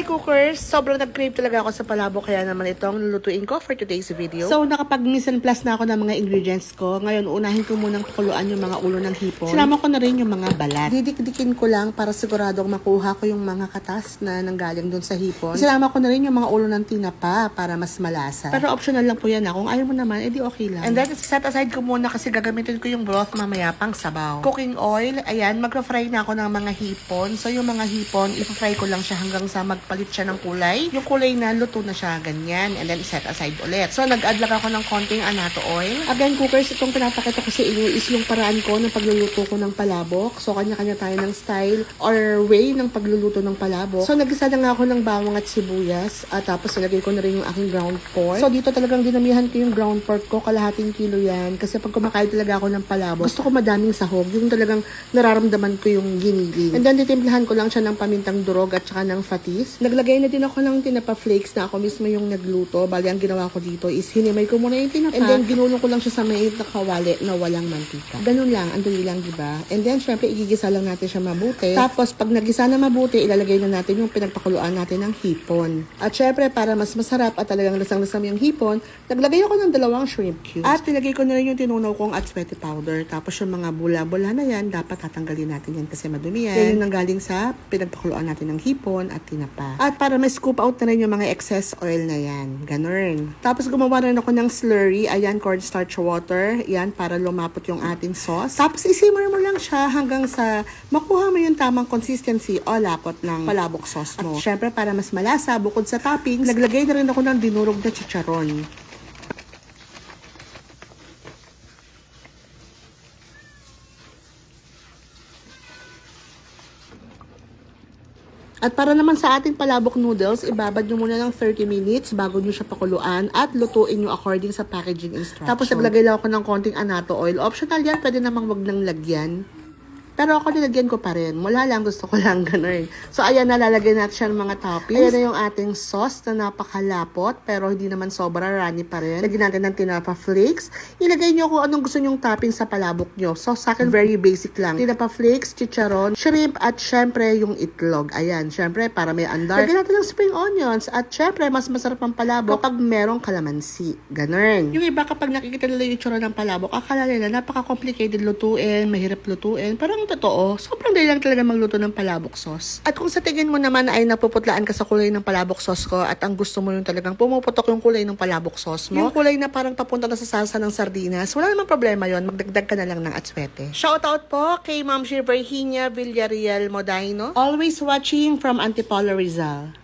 Hi cookers! Sobrang nag-crave talaga ako sa palabok kaya naman itong lulutuin ko for today's video. So nakapag-mission plus na ako ng mga ingredients ko. Ngayon unahin ko munang pakuluan yung mga ulo ng hipon. Sinama ko na rin yung mga balat. Didikdikin ko lang para siguradong makuha ko yung mga katas na nanggaling dun sa hipon. Sinama ko na rin yung mga ulo ng tinapa para mas malasa. Pero optional lang po yan ha. Kung ayaw mo naman, edi okay lang. And then set aside ko muna kasi gagamitin ko yung broth mamaya pang sabaw. Cooking oil, ayan, magka-fry na ako ng mga hipon. So yung mga hipon, ipa-fry ko lang siya hanggang sa magpalit siya ng kulay. Yung kulay na luto na siya, ganyan. And then set aside ulit. So nag-add lang ako ng konting anato oil. Again, cookers, itong pinapakita ko sa inyo is yung paraan ko ng pagluluto ko ng palabok. So kanya-kanya tayo ng style or way ng pagluluto ng palabok. So nagisa na nga ako ng bawang at sibuyas. At tapos nilagay ko na rin yung aking ground pork. So dito talagang dinamihan ko yung ground pork ko. Kalahating kilo yan. Kasi pag kumakain talaga ako ng palabok, gusto ko madaming sahog. Yung talagang nararamdaman ko yung ginili. And then titimplahan ko lang siya ng pamintang durog at saka ng fatis. Naglagay na din ako ng tinapa flakes na ako mismo yung nagluto. Bali, ang ginawa ko dito is hinimay ko muna yung tinapa. And then ginulong ko lang siya sa mainit na kawali na walang mantika. Ganun lang, andun lang, di ba? And then, syempre, igigisa lang natin siya mabuti. Tapos, pag nagisa na mabuti, ilalagay na natin yung pinagpakuluan natin ng hipon. At syempre, para mas masarap at talagang lasang-lasam yung hipon, naglagay ako ng dalawang shrimp cubes. At nilagay ko na rin yung tinunaw kong atswete powder. Tapos yung mga bula-bula na yan, dapat tatanggalin natin yan kasi madumi yan. Yan yung nanggaling sa pinagpakuluan natin ng hipon at tinapa. At para ma-scoop out na rin yung mga excess oil na yan. Ganun. Tapos gumawa rin ako ng slurry. Ayan, cornstarch water. Yan, para lumapot yung ating sauce. Tapos isimmer mo lang siya hanggang sa makuha mo yung tamang consistency o lapot ng palabok sauce mo. At syempre, para mas malasa, bukod sa toppings, naglagay na rin ako ng dinurog na chicharon. At para naman sa ating palabok noodles, ibabad nyo muna ng 30 minutes bago nyo siya pakuluan at lutuin nyo according sa packaging instruction. Tapos naglagay lang ako ng konting anato oil. Optional yan, pwede namang wag nang lagyan. Pero ako nilagyan ko pa rin. Wala lang, gusto ko lang ganun. So, ayan, nalalagay natin siya ng mga toppings. Ayan na yung ating sauce na napakalapot, pero hindi naman sobra runny pa rin. Lagyan natin ng tinapa flakes. Ilagay nyo kung anong gusto nyong topping sa palabok nyo. So, sa akin, very basic lang. Tinapa flakes, chicharon, shrimp, at syempre, yung itlog. Ayan, syempre, para may andar. Lagyan natin ng spring onions. At syempre, mas masarap ang palabok kapag merong kalamansi. Ganun. Yung iba, kapag nakikita nila yung itsura ng palabok, akala nila napaka-complicated lutuin, mahirap lutuin. Parang totoo, sobrang dali lang talaga magluto ng palabok sauce. At kung sa tingin mo naman ay napuputlaan ka sa kulay ng palabok sauce ko at ang gusto mo yung talagang pumuputok yung kulay ng palabok sauce mo, yung kulay na parang papunta na sa salsa ng sardinas, wala namang problema yon magdagdag ka na lang ng atswete. Shoutout po kay Ma'am Shir Virginia Villarreal Modaino, always watching from Antipolo Rizal.